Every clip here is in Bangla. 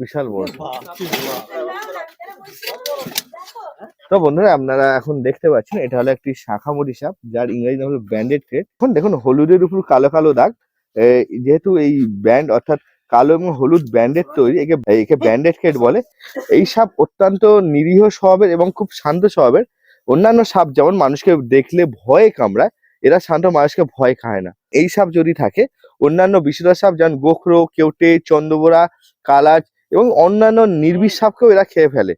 বিশাল বড়। তো বন্ধুরা আপনারা এখন দেখতে পাচ্ছেন এটা হলো একটি শাখামুড়ি সাপ যার ইংরেজি নাম হলো ব্যান্ডেড ক্রেট। এখন দেখুন হলুদের উপর কালো কালো দাগ। যেহেতু এই ব্যান্ড অর্থাৎ কালো এবং হলুদ ব্যান্ডেড তৈরি একে একে ব্যান্ডেড ক্রেট বলে। এই সাপ অত্যন্ত নিরীহ স্বভাবের এবং খুব শান্ত স্বভাবের। অন্যান্য সাপ যেমন মানুষকে দেখলে ভয়ে কামড়ায় এরা শান্ত মানুষকে ভয় খায় না। এই সাপ যদি থাকে অন্যান্য বিষধর সাপ যেমন গোখরো কেউটে চন্দ্রবোরা কালাজ এবং অন্যান্য নির্বিষ সাপকেও এরা খেয়ে ফেলে।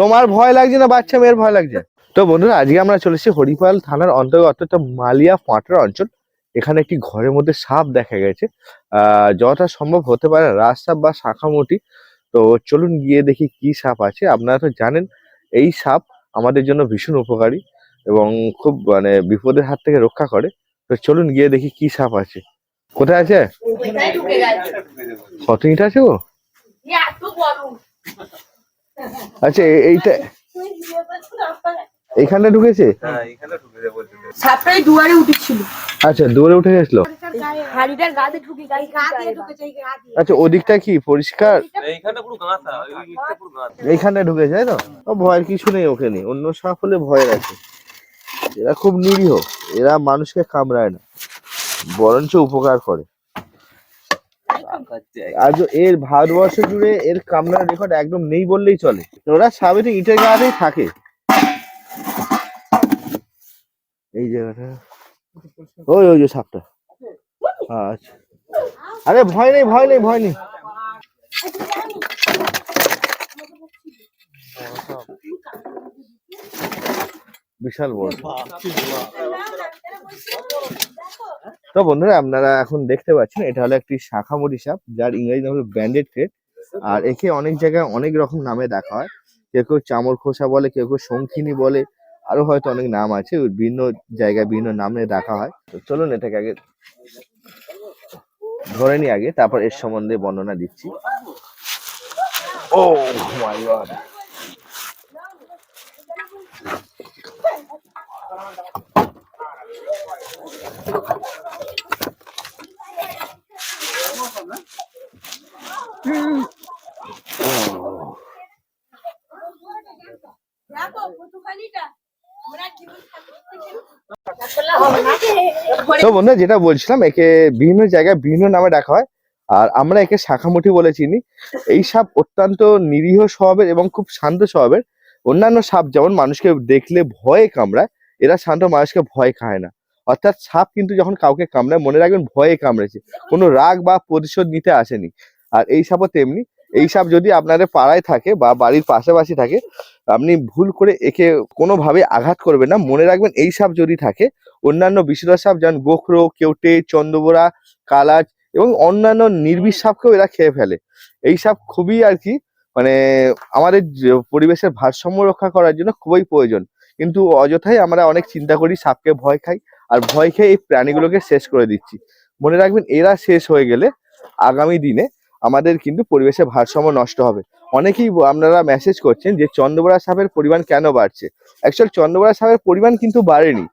তোমার ভয় লাগছে না বাচ্চা মেয়ের ভয় লাগছে? তো বন্ধুরা আজকে আমরা চলেছি হরিপাল থানার অন্তর্গত একটা মালিয়া পাঁটরা অঞ্চল। এখানে একটি ঘরের মধ্যে সাপ দেখা গেছে। আহ যতটা সম্ভব হতে পারে রাজ সাপ বা শাখামুটি। তো চলুন গিয়ে দেখি কি সাপ আছে। আপনারা তো জানেন এই সাপ আমাদের জন্য ভীষণ উপকারী এবং খুব মানে বিপদের হাত থেকে রক্ষা করে। তো চলুন গিয়ে দেখি কি সাপ আছে। কোথায় আছে? কত ইট আছে বড় আচ্ছা এইটা এখানে ঢুকেছে? সাপটাই দুয়ারে উঠেছিল। আচ্ছা দৌড়ে উঠে গেছিল? হাড়িটার গাতে ঢুকে গেছে গা দিয়ে ঢুকেছে গা দিয়ে। আচ্ছা ওদিকটা কি পরিষ্কার? এইখানটা পুরো গাঁথা ওই পুরো গাঁথা। এইখানে ঢুকেছে তাই তো? ও ভয়ের কিছু নেই ওখানে অন্য সাপ হলে ভয়ের আছে। এরা খুব নিরীহ। এরা মানুষকে কামড়ায় না। বরঞ্চ উপকার করে। আজ এর ভারতবর্ষ জুড়ে এর কামড়ার রেকর্ড একদম নেই বললেই চলে। ওরা সাবেতে ইটের গাড়েই থাকে। এই জায়গাটা। ওই ওই যে সাপটা। আচ্ছা। আরে, ভয় নেই ভয় নেই ভয় নেই। বিশাল বড়। তো বন্ধুরা, আপনারা এখন দেখতে পাচ্ছেন, এটা হলো একটি শাখামুড়ি সাপ, যার ইংরেজি নাম হলো ব্যান্ডেড ক্রেট আর একে অনেক জায়গায় অনেক রকম নামে দেখা হয়। কেউ কেউ চামর খোসা বলে, কেউ কেউ শঙ্খিনী বলে আরও হয়তো অনেক নাম আছে বিভিন্ন জায়গায় বিভিন্ন নাম নিয়ে ডাকা হয়। তো চলুন এটাকে আগে ধরে নি আগে, তারপর এর সম্বন্ধে বর্ণনা দিচ্ছি। ও মাই গড দেখো কতখানিটা আমরা জীবন তো বন্ধুরা, যেটা বলছিলাম, একে বিভিন্ন জায়গায় বিভিন্ন নামে ডাকা হয়, আর আমরা একে শাখামুঠি বলে চিনি। এই সাপ অত্যন্ত নিরীহ স্বভাবের এবং খুব শান্ত স্বভাবের। অন্যান্য সাপ যেমন মানুষকে দেখলে ভয়ে কামড়ায়, এরা শান্ত মানুষকে ভয় খায় না। অর্থাৎ সাপ কিন্তু যখন কাউকে কামড়ায়, মনে রাখবেন ভয়ে কামড়েছে। কোনো রাগ বা প্রতিশোধ নিতে আসেনি। আর এই সাপও তেমনি। এই যদি আপনাদের পাড়ায় থাকে বা বাড়ির পাশাপাশি থাকে, আপনি ভুল করে একে কোনোভাবে আঘাত করবেন না। মনে রাখবেন এই সাপ যদি থাকে, অন্যান্য বিষধর সাপ যেমন গোখরো, কেউটে, চন্দ্রবোরা, কালাজ এবং অন্যান্য নির্বিষ সাপকেও এরা খেয়ে ফেলে। এই সাপ খুবই আর কি মানে আমাদের পরিবেশের ভারসাম্য রক্ষা করার জন্য খুবই প্রয়োজন। কিন্তু অযথাই আমরা অনেক চিন্তা করি সাপকে ভয় খাই, আর ভয় খেয়ে এই প্রাণীগুলোকে শেষ করে দিচ্ছি। মনে রাখবেন এরা শেষ হয়ে গেলে আগামী দিনে আমাদের কিন্তু পরিবেশে ভারসাম্য নষ্ট হবে। অনেকেই আপনারা মেসেজ করছেন যে চন্দ্রবোরা সাপের পরিমাণ কেন বাড়ছে? অ্যাকচুয়াল চন্দ্রবোরা সাপের পরিমাণ কিন্তু বাড়েনি।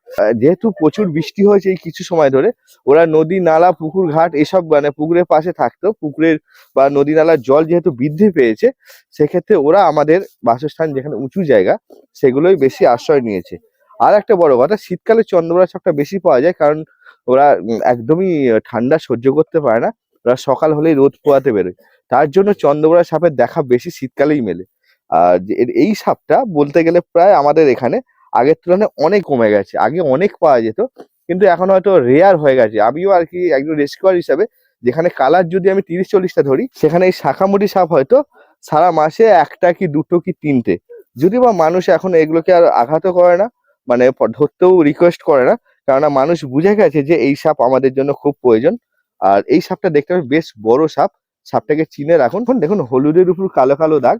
যেহেতু প্রচুর বৃষ্টি হয়েছে এই কিছু সময় ধরে, ওরা নদী, নালা, পুকুর, ঘাট এসব মানে পুকুরের পাশে থাকতো। পুকুরের বা নদী, নালার জল যেহেতু বৃদ্ধি পেয়েছে, সেক্ষেত্রে ওরা আমাদের বাসস্থান যেখানে উঁচু জায়গা, সেগুলোই বেশি আশ্রয় নিয়েছে। আর একটা বড় কথা, শীতকালে চন্দ্রবোরা সাপটা বেশি পাওয়া যায় কারণ ওরা একদমই ঠান্ডা সহ্য করতে পারে না। ওরা সকাল হলেই রোদ পোয়াতে বেরোয়। তার জন্য চন্দ্রবোরা সাপের দেখা বেশি শীতকালেই মেলে। আর এই সাপটা বলতে গেলে প্রায় আমাদের এখানে আগের তুলনায় অনেক কমে গেছে। আগে অনেক পাওয়া যেত, কিন্তু এখন হয়তো রেয়ার হয়ে গেছে। আমিও আর কি একজন রেস্কিউয়ার হিসাবে যেখানে কালার যদি আমি তিরিশ চল্লিশটা ধরি, সেখানে এই শাখামুড়ি সাপ হয়তো সারা মাসে একটা কি দুটো কি তিনটে। যদি বা মানুষ এখন এগুলোকে আর আঘাতও করে না মানে ধরতেও রিকোয়েস্ট করে না, কেননা মানুষ বুঝে গেছে যে এই সাপ আমাদের জন্য খুব প্রয়োজন। আর এই সাপটা দেখতে পাবেন বেশ বড় সাপ। সাপটাকে চিনে রাখুন। দেখুন, হলুদের উপর কালো কালো দাগ।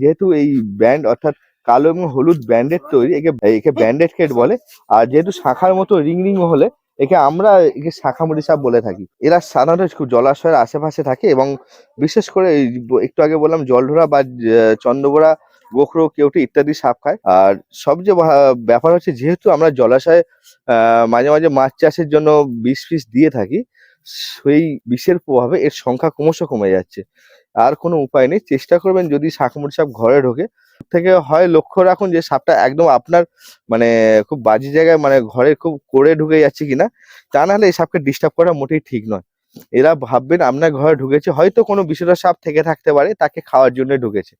যেহেতু এই ব্যান্ড, অর্থাৎ কালো এবং হলুদ ব্যান্ডেড তৈরি, একে একে ব্যান্ডেড কেট বলে। আর যেহেতু শাখার মতো রিং রিং হলে, একে আমরা একে শাখামুড়ি সাপ বলে থাকি। এরা সাধারণত জলাশয়ের আশেপাশে থাকে এবং বিশেষ করে একটু আগে বললাম, জলঢোরা বা চন্দ্রবোরা, গোখরো, কেউটি ইত্যাদি সাপ খায়। আর সবচেয়ে ব্যাপার হচ্ছে যেহেতু আমরা জলাশয়ে মাঝে মাঝে মাছ চাষের জন্য বিষ ফিষ দিয়ে থাকি সেই বিষের প্রভাবে এর সংখ্যা ক্রমশ কমে যাচ্ছে। আর কোনো উপায় নেই। চেষ্টা করবেন যদি শাঁখমুড়ি সাপ ঘরে ঢোকে থেকে হয় লক্ষ্য রাখুন যে সাপটা একদম আপনার মানে খুব বাজে জায়গায় মানে ঘরে খুব করে ঢুকে যাচ্ছে কিনা, তা নাহলে এই সাপকে ডিস্টার্ব করা মোটেই ঠিক নয়। এরা ভাববেন আপনার ঘরে ঢুকেছে, হয়তো কোনো বিষধর সাপ থেকে থাকতে পারে, তাকে খাওয়ার জন্য ঢুকেছে।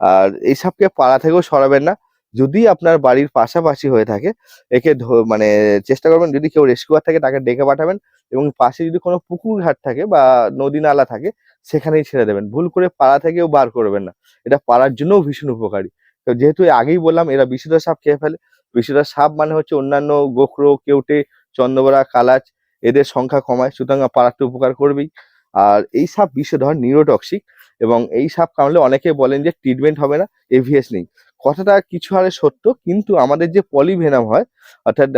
আর এই সাপকে পাড়া থেকেও সরাবেন না। যদি আপনার বাড়ির পাশাপাশি হয়ে থাকে, একে মানে চেষ্টা করবেন যদি কেউ রেস্কিউয়ার থাকে তাকে ডেকে পাঠাবেন এবং পাশে যদি কোনো পুকুর ঘাট থাকে বা নদী নালা থাকে, সেখানেই ছেড়ে দেবেন। ভুল করে পাড়া থেকেও বার করবেন না। এটা পাড়ার জন্যও ভীষণ উপকারী। তো যেহেতু আগেই বললাম, এরা বিষধর সাপ খেয়ে ফেলে। বিষধর সাপ মানে হচ্ছে অন্যান্য গোখরো, কেউটে চন্দ্রবড়া কালাচ, এদের সংখ্যা কমায়। সুতরাং পাড়াতে উপকার করবেই। আর এই সাপ বিষধর নিউরোটক্সিক এবং এই সাপ কামড়লে অনেকে বলেন যে ট্রিটমেন্ট হবে না এভিএস নেই। কথাটা কিছু হারে সত্য, কিন্তু আমাদের যে পলিভেনাম হয়, অর্থাৎ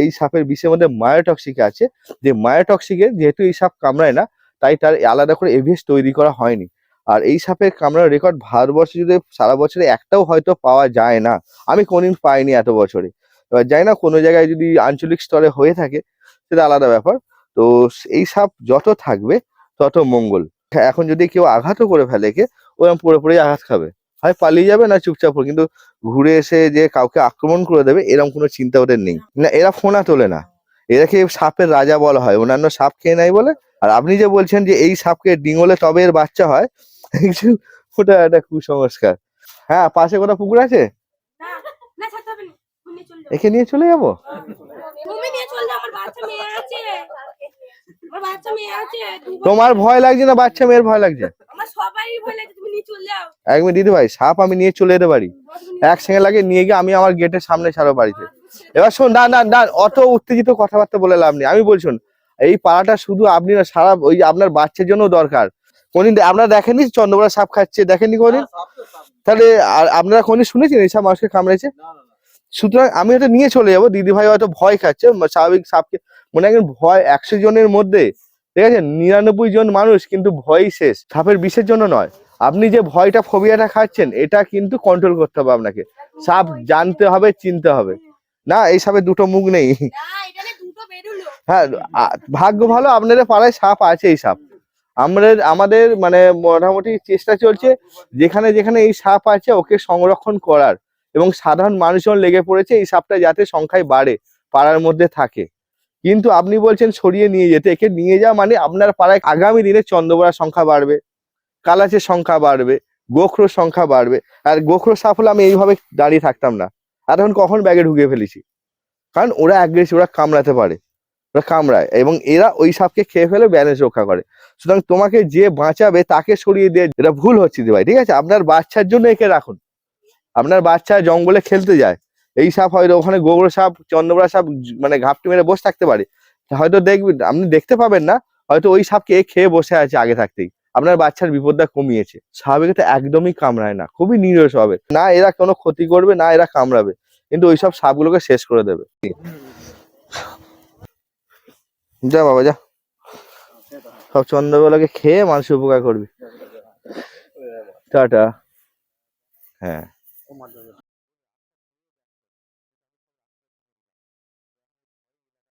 এই সাপের বিষের মধ্যে মায়োটক্সিক আছে, যে মায়োটক্সিকের যেহেতু এই সাপ কামড়ায় না, তাই তার আলাদা করে এভিএস তৈরি করা হয়নি। আর এই সাপের কামড়ার রেকর্ড ভারতবর্ষে যদি সারা বছরে একটাও হয়তো পাওয়া যায় না, আমি কোনদিন পাইনি এত বছরে। এবার জানি না, কোনো জায়গায় যদি আঞ্চলিক স্তরে হয়ে থাকে, সেটা আলাদা ব্যাপার। তো এই সাপ যত থাকবে, তত মঙ্গল। এখন যদি কেউ আঘাতও করে ফেলে কে ওরকম পুরোপুরি আঘাত খাবে। হয় পালিয়ে যাবে না চুপচাপ কিন্তু ঘুরে এসে যে কাউকে আক্রমণ করে দেবে এরকম কোনো চিন্তা ওদের নেই। না এরা ফোনা তোলে না। এরাকে সাপের রাজা বলা হয়। অন্যান্য সাপ খেয়ে নাই বলে। আর আপনি যে বলছেন যে এই সাপকে ডিঙোলে তবে এর বাচ্চা হয় ওটা একটা কুসংস্কার। হ্যাঁ পাশে কোথাও পুকুর আছে? একে নিয়ে চলে যাব? তোমার ভয় লাগছে না? বাচ্চা মেয়ের ভয় লাগছে? আমার সবাই ভয় লাগে তুমি নিয়ে এক মিনিট দিদি ভাই সাপ আমি নিয়ে চলে যেতে পারি। এক সঙ্গে লাগে নিয়ে গিয়ে আমি আমার গেটের সামনে ছাড়ো বাড়িতে। এবার শোন না না না অত উত্তেজিত কথাবার্তা বলে লাভ নেই। আমি বলছি এই পাড়াটা শুধু আপনি না সারা ওই আপনার বাচ্চার জন্য দরকার। কোনদিন আপনারা দেখেননি চন্দ্রবড়া সাপ খাচ্ছে? দেখেননি কোনদিন? তাহলে আর আপনারা কোনদিন শুনেছেন এইসব মানুষকে কামড়েছে? সুতরাং আমি হয়তো নিয়ে চলে যাব। দিদি ভাই হয়তো ভয় খাচ্ছে স্বাভাবিক সাপকে মনে রাখবেন ভয় একশো জনের মধ্যে ঠিক আছে? নিরানব্বই জন মানুষ কিন্তু ভয়ই শেষ। সাপের বিষের জন্য নয়। আপনি যে ভয়টা ফোবিয়াটা খাচ্ছেন, এটা কিন্তু কন্ট্রোল করতে হবে আপনাকে। সাপ জানতে হবে, চিনতে হবে। না, এই সাপের দুটো মুখ নেই। হ্যাঁ ভাগ্য ভালো, আপনাদের পাড়ায় সাপ আছে এই সাপ। আমাদের আমাদের মানে মোটামুটি চেষ্টা চলছে, যেখানে যেখানে এই সাপ আছে, ওকে সংরক্ষণ করার। এবং সাধারণ মানুষজন লেগে পড়েছে, এই সাপটা যাতে সংখ্যায় বাড়ে, পাড়ার মধ্যে থাকে। কিন্তু আপনি বলছেন সরিয়ে নিয়ে যেতে, একে নিয়ে যাওয়া মানে আপনার পাড়ায় আগামী দিনে চন্দ্রবড়ার সংখ্যা বাড়বে। কালাচের সংখ্যা বাড়বে, গোখরোর সংখ্যা বাড়বে, আর গোখরো সাপ হলে আমি এইভাবে দাঁড়িয়ে থাকতাম না। আর এখন কখন ব্যাগে ঢুকিয়ে ফেলেছি? কারণ ওরা অ্যাগ্রেসিভ ওরা কামড়াতে পারে, ওরা কামড়ায়, এবং এরা ওই সাপকে খেয়ে ফেলে ব্যালেন্স রক্ষা করে। সুতরাং তোমাকে যে বাঁচাবে তাকে সরিয়ে দিয়ে, এটা ভুল হচ্ছে দি ভাই, ঠিক আছে? আপনার বাচ্চার জন্য একে রাখুন। আপনার বাচ্চা জঙ্গলে খেলতে যায়, এই সাপ হয়তো ওখানে গোবর সাপ, চন্দ্রবড়া সাপ মানে ঘাপটি মেরে বসে থাকতে পারে। হয়তো দেখবেন আপনি দেখতে পাবেন না, হয়তো ওই সাপকে খেয়ে বসে আছে আগে থাকতেই। আপনার বাচ্চার বিপদটা কমিয়েছে। স্বাভাবিকতা একদমই কামড়ায় না, খুবই নিরস হবে না এরা কোনো ক্ষতি করবে, না এরা কামড়াবে, কিন্তু ওইসব সাপগুলোকে শেষ করে দেবে। যা বাবা, যা। সব চন্দ্রবেলাকে খেয়ে মানুষ উপকার করবি। টাটা। হ্যাঁ।